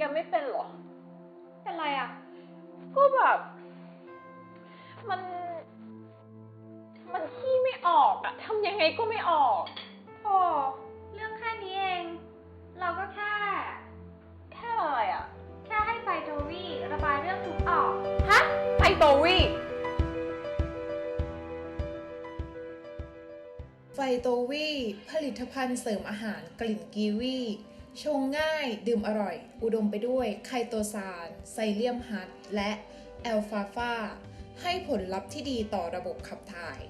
กันไม่เป็นเหรอ เป็นไรอะก็แบบ มัน มันขี้ไม่ออกอะทำยังไงก็ไม่ออกโอ้เรื่องแค่นี้เอง เราก็แค่ แค่อะไรอะแค่ให้ไฟโทวี่ระบายเรื่องทุกข์ออก ฮะ ไฟโตวี่ไฟโตวี่ผลิตภัณฑ์เสริมอาหารกลิ่นกีวี ชงง่ายดื่มอร่อย อุดมไปด้วยไคโตซานไซเลียมฮัตและแอลฟาฟาให้ผลลัพธ์ที่ดีต่อระบบขับถ่าย